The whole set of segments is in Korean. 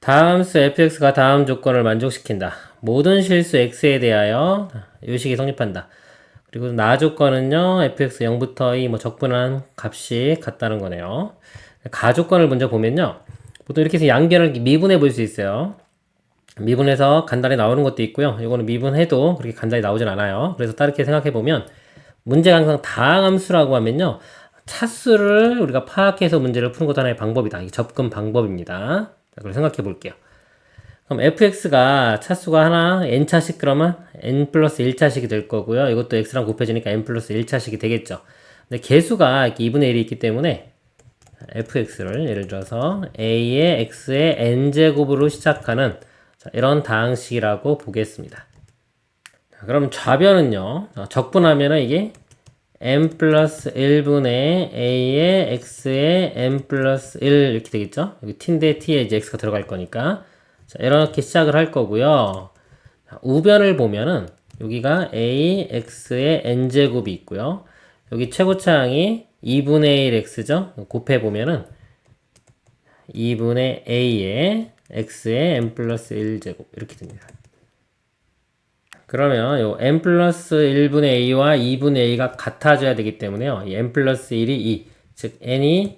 다음 수 fx가 다음 조건을 만족시킨다. 모든 실수 x에 대하여 요식이 성립한다. 그리고 나 조건은요, fx 0부터 2, 뭐 적분한 값이 같다는 거네요. 가 조건을 먼저 보면요. 보통 이렇게 해서 양변을 미분해 볼 수 있어요. 미분해서 간단히 나오는 것도 있고요. 이거는 미분해도 그렇게 간단히 나오진 않아요. 그래서 다르게 생각해 보면 문제가 항상 다항함수라고 하면요. 차수를 우리가 파악해서 문제를 푸는 것도 하나의 방법이다. 이 접근 방법입니다. 자, 그걸 생각해 볼게요. 그럼 fx가 차수가 하나 n차식 그러면 n 플러스 1차식이 될 거고요. 이것도 x랑 곱해지니까 n 플러스 1차식이 되겠죠. 근데 개수가 이렇게 2분의 1이 있기 때문에 fx를 예를 들어서 a의 x의 n제곱으로 시작하는 자, 이런 다항식이라고 보겠습니다. 자, 그럼 좌변은요. 자, 적분하면은 이게 n 플러스 1분의 a의 x의 n 플러스 1 이렇게 되겠죠? 여기 t인데 t에 이제 x가 들어갈 거니까 자, 이렇게 시작을 할 거고요. 자, 우변을 보면은 여기가 a x의 n 제곱이 있고요. 여기 최고차항이 2분의 1 x죠? 곱해 보면은 2분의 a의 x의 n 플러스 1제곱 이렇게 됩니다. 그러면 요 n 플러스 1분의 a와 2분의 a가 같아져야 되기 때문에요. 이 n 플러스 1이 2, 즉 n이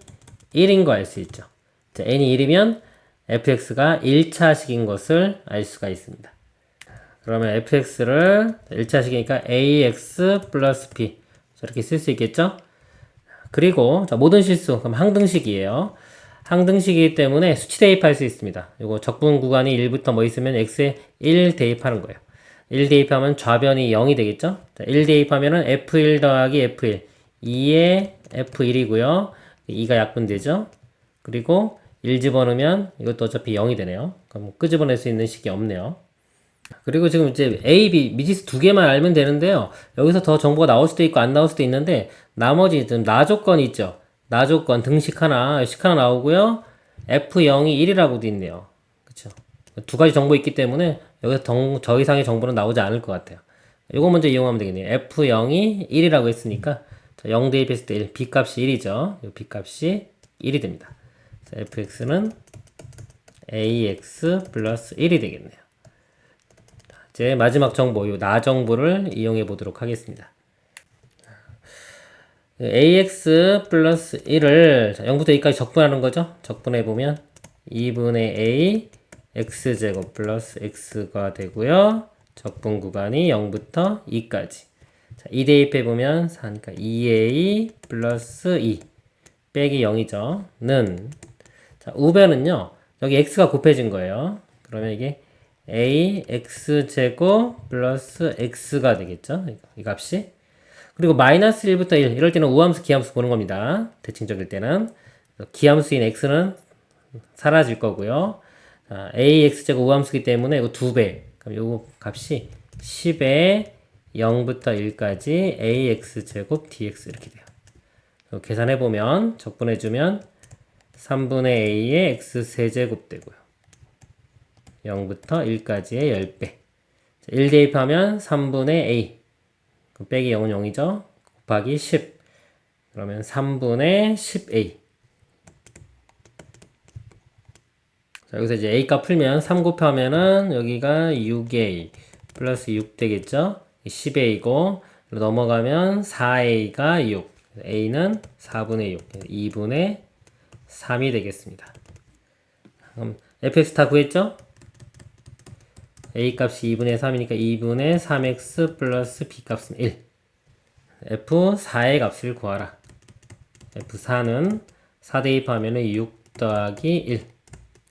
1인 거 알 수 있죠. 자, n이 1이면 fx가 1차식인 것을 알 수가 있습니다. 그러면 fx를 1차식이니까 ax 플러스 b 저렇게 쓸 수 있겠죠? 그리고 자, 모든 실수 그럼 항등식이에요. 항등식이기 때문에 수치 대입할 수 있습니다. 이거 적분 구간이 1부터 뭐 있으면 x에 1 대입하는 거예요. 1 대입하면 좌변이 0이 되겠죠? 자, 1 대입하면은 f1 더하기 f1 2에 f1이고요. 2가 약분되죠? 그리고 1 집어넣으면 이것도 어차피 0이 되네요. 그럼 끄집어낼 수 있는 식이 없네요. 그리고 지금 이제 A, B 미지수 두 개만 알면 되는데요. 여기서 더 정보가 나올 수도 있고 안 나올 수도 있는데 나머지 좀 나 조건이 있죠. 나 조건 등식 하나, 식 하나 나오고요. F0이 1이라고도 있네요. 그쵸? 두 가지 정보 있기 때문에 여기서 정, 저 이상의 정보는 나오지 않을 것 같아요. 이거 먼저 이용하면 되겠네요. F0이 1이라고 했으니까 0 대입 했을 때 1, B 값이 1이죠. 이 B 값이 1이 됩니다. 자, fx는 ax 플러스 1이 되겠네요. 이제 마지막 정보, 요나 정보를 이용해 보도록 하겠습니다. ax 플러스 1을 0부터 2까지 적분하는 거죠. 적분해 보면 2분의 a x제곱 플러스 x가 되고요. 적분 구간이 0부터 2까지. 자, 2 대입해 보면 4니까 2a 플러스 2 빼기 0이죠. 는 자, 우변은요. 여기 x가 곱해진 거예요. 그러면 이게 a x 제곱 플러스 x가 되겠죠. 이 값이. 그리고 마이너스 1부터 1 이럴 때는 우함수 기함수 보는 겁니다. 대칭적일 때는 기함수인 x는 사라질 거고요. 자, ax 제곱 우함수기 때문에 이거 2배. 그럼 요거 값이 10에 0부터 1까지 ax 제곱 dx 이렇게 돼요. 계산해 보면 적분해 주면 3분의 a의 x 세제곱 되고요. 0부터 1까지의 10배. 1 대입하면 3분의 a. 빼기 0은 0이죠. 곱하기 10. 그러면 3분의 10a. 자, 여기서 이제 a 값 풀면 3 곱하면은 여기가 6a 플러스 6 되겠죠. 10a고 넘어가면 4a가 6. a는 4분의 6. 2분의 3이 되겠습니다. 그럼 fx 다 구했죠? a 값이 2분의 3이니까 2분의 3x 플러스 b 값은 1. f4의 값을 구하라. f4는 4 대입하면 6 더하기 1.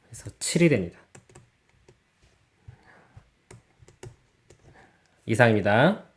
그래서 7이 됩니다. 이상입니다.